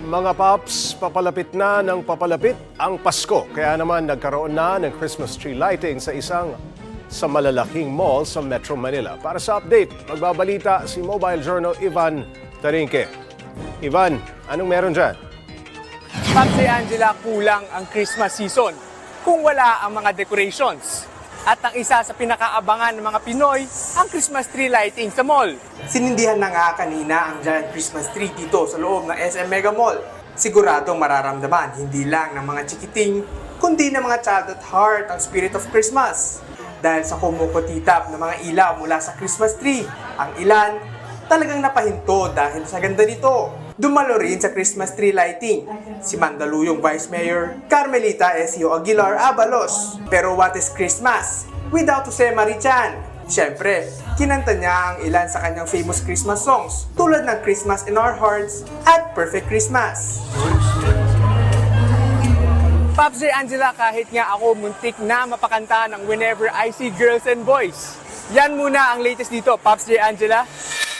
Mga paps, papalapit na ng papalapit ang Pasko. Kaya naman nagkaroon na ng Christmas tree lighting sa isang sa malalaking mall sa Metro Manila. Para sa update, magbabalita si Mobile Journal Ivan Tarinque. Ivan, anong meron dyan? Paps Angela, kulang ang Christmas season kung wala ang mga decorations. At ang isa sa pinakaabangan ng mga Pinoy, ang Christmas tree lighting sa mall. Sinindihan na nga kanina ang giant Christmas tree dito sa loob ng SM Mega Mall. Siguradong mararamdaman hindi lang ng mga chikiting, kundi ng mga child at heart ang spirit of Christmas. Dahil sa kumukutitap ng mga ilaw mula sa Christmas tree, ang ilan talagang napahinto dahil sa ganda nito. Dumalo rin sa Christmas tree lighting si Mandaluyong Vice Mayor Carmelita Esio Aguilar Abalos. Pero what is Christmas without Jose Marichan? Siyempre, kinanta niya ang ilan sa kanyang famous Christmas songs tulad ng Christmas in Our Hearts at Perfect Christmas. Paps Angela, kahit nga ako muntik na mapakanta ng Whenever I See Girls and Boys. Yan muna ang latest dito, Paps Angela.